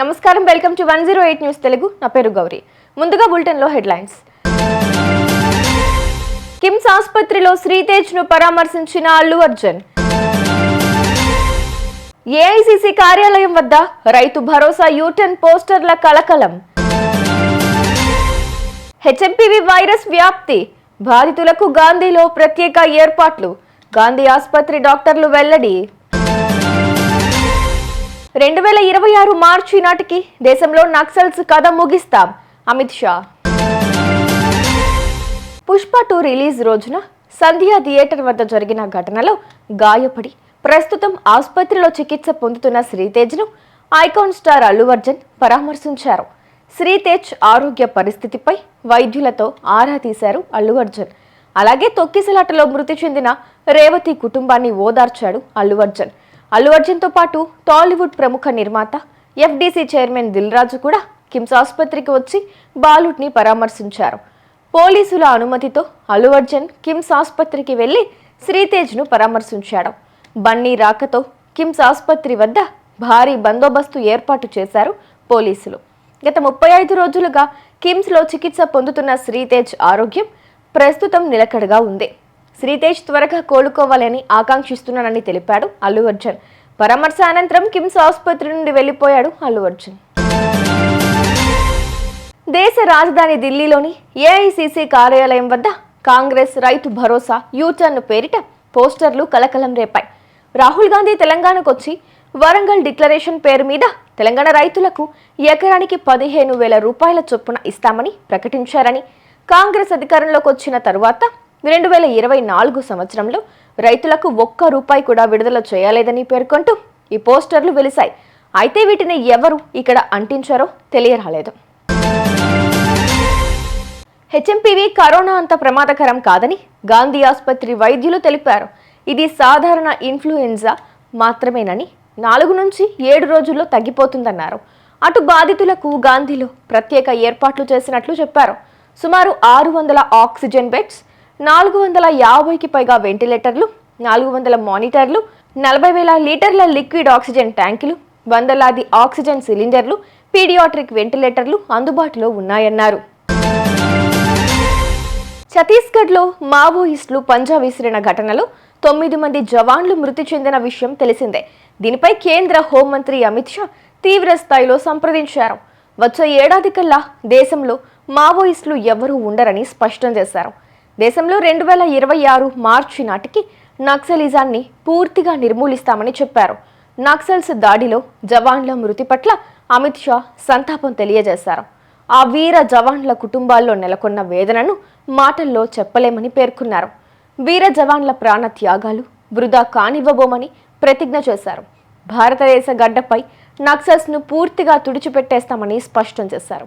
నమస్కారం welcome to one zero eight news Telugu. నా పేరు గౌరీ. ముందుగా బులెటిన్లో హెడ్లైన్స్. కిమ్స్ ఆసుపత్రిలో శ్రీతేజ్ను పరామర్శించిన అల్లు అర్జున్. ఏఐసిసి కార్యాలయం వద్ద రైతు భరోసా యూటర్న్ పోస్టర్ల కలకలం. హెచ్ఎంపివి వైరస్ వ్యాప్తి. బాధితులకు గాంధీలో ప్రత్యేక ఏర్పాట్లు. గాంధీ ఆసుపత్రి డాక్టర్లు వెల్లడి. రెండు వేల ఇరవై ఆరు మార్చి నాటికి దేశంలో నక్సల్స్ కథ ముగిస్తాం. అమిత్ షా. పుష్ప టూ రిలీజ్ రోజున సంధ్యా థియేటర్ వద్ద జరిగిన ఘటనలో గాయపడి ప్రస్తుతం ఆసుపత్రిలో చికిత్స పొందుతున్న శ్రీతేజ్ను ఐకాన్ స్టార్ అల్లు అర్జున్ పరామర్శించారు. శ్రీతేజ్ ఆరోగ్య పరిస్థితిపై వైద్యులతో ఆరా తీశారు అల్లు అర్జున్. అలాగే తొక్కిసలాటలో మృతి చెందిన రేవతి కుటుంబాన్ని ఓదార్చాడు అల్లు అర్జున్. అల్లు అర్జున్తో పాటు టాలీవుడ్ ప్రముఖ నిర్మాత ఎఫ్డీసీ చైర్మన్ దిల్ రాజు కూడా కిమ్స్ ఆసుపత్రికి వచ్చి బాలుడ్ని పరామర్శించారు. పోలీసుల అనుమతితో అల్లు అర్జున్ కిమ్స్ ఆసుపత్రికి వెళ్ళి శ్రీతేజ్ను పరామర్శించాడు. బన్నీ రాకతో కిమ్స్ ఆసుపత్రి వద్ద భారీ బందోబస్తు ఏర్పాటు చేశారు పోలీసులు. గత ముప్పై ఐదు రోజులుగా కిమ్స్లో చికిత్స పొందుతున్న శ్రీతేజ్ ఆరోగ్యం ప్రస్తుతం నిలకడగా ఉంది. శ్రీతేజ్ త్వరగా కోలుకోవాలని ఆకాంక్షిస్తున్నానని తెలిపాడు అల్లు అర్జున్. పరామర్శ అనంతరం కిమ్స్ ఆసుపత్రి నుండి వెళ్ళిపోయాడు అల్లు అర్జున్. దేశ రాజధాని ఢిల్లీలోని ఏఐసిసి కార్యాలయం వద్ద కాంగ్రెస్ రైతు భరోసా యూటర్న్ పేరిట పోస్టర్లు కలకలం రేపాయి. రాహుల్ గాంధీ తెలంగాణకు వచ్చి వరంగల్ డిక్లరేషన్ పేరు మీద తెలంగాణ రైతులకు ఎకరానికి పదిహేను వేల రూపాయల చొప్పున ఇస్తామని ప్రకటించారని కాంగ్రెస్ అధికారంలోకి వచ్చిన తరువాత రెండు వేల ఇరవై నాలుగు సంవత్సరంలో రైతులకు ఒక్క రూపాయి కూడా విడుదల చేయలేదని పేర్కొంటూ ఈ పోస్టర్లు వెలిశాయి. అయితే వీటిని ఎవరు ఇక్కడ అంటించారో తెలియరాలేదు. హెచ్ఎంపీవీ కరోనా అంత ప్రమాదకరం కాదని గాంధీ ఆసుపత్రి వైద్యులు తెలిపారు. ఇది సాధారణ ఇన్ఫ్లుయెంజా మాత్రమేనని నాలుగు నుంచి ఏడు రోజుల్లో తగ్గిపోతుందన్నారు. అటు బాధితులకు గాంధీలో ప్రత్యేక ఏర్పాట్లు చేసినట్లు చెప్పారు. సుమారు ఆరు వందల ఆక్సిజన్ బెడ్స్ నాలుగు వందల యాభైకి పైగా వెంటిలేటర్లు నాలుగు వందల మానిటర్లు నలభై వేల లీటర్ల లిక్విడ్ ఆక్సిజన్ ట్యాంకులు వందలాది ఆక్సిజన్ సిలిండర్లు పీడియాట్రిక్ వెంటిలేటర్లు అందుబాటులో ఉన్నాయన్నారు. ఛత్తీస్గఢ్లో మావోయిస్టులు పంజా విసిరిన ఘటనలో తొమ్మిది మంది జవాన్లు మృతి చెందిన విషయం తెలిసిందే. దీనిపై కేంద్ర హోంమంత్రి అమిత్ షా తీవ్ర స్థాయిలో సంప్రదించారు. వచ్చే ఏడాది కల్లా దేశంలో మావోయిస్టులు ఎవరూ ఉండరని స్పష్టం చేశారు. దేశంలో రెండు వేల ఇరవై ఆరు మార్చి నాటికి నక్సలిజాన్ని పూర్తిగా నిర్మూలిస్తామని చెప్పారు. నక్సల్స్ దాడిలో జవాన్ల మృతి పట్ల అమిత్ షా సంతాపం తెలియజేశారు. ఆ వీర జవాన్ల కుటుంబాల్లో నెలకొన్న వేదనను మాటల్లో చెప్పలేమని పేర్కొన్నారు. వీర జవాన్ల ప్రాణ త్యాగాలు వృధా కానివ్వబోమని ప్రతిజ్ఞ చేశారు. భారతదేశ గడ్డపై నక్సల్స్ను పూర్తిగా తుడిచిపెట్టేస్తామని స్పష్టం చేశారు.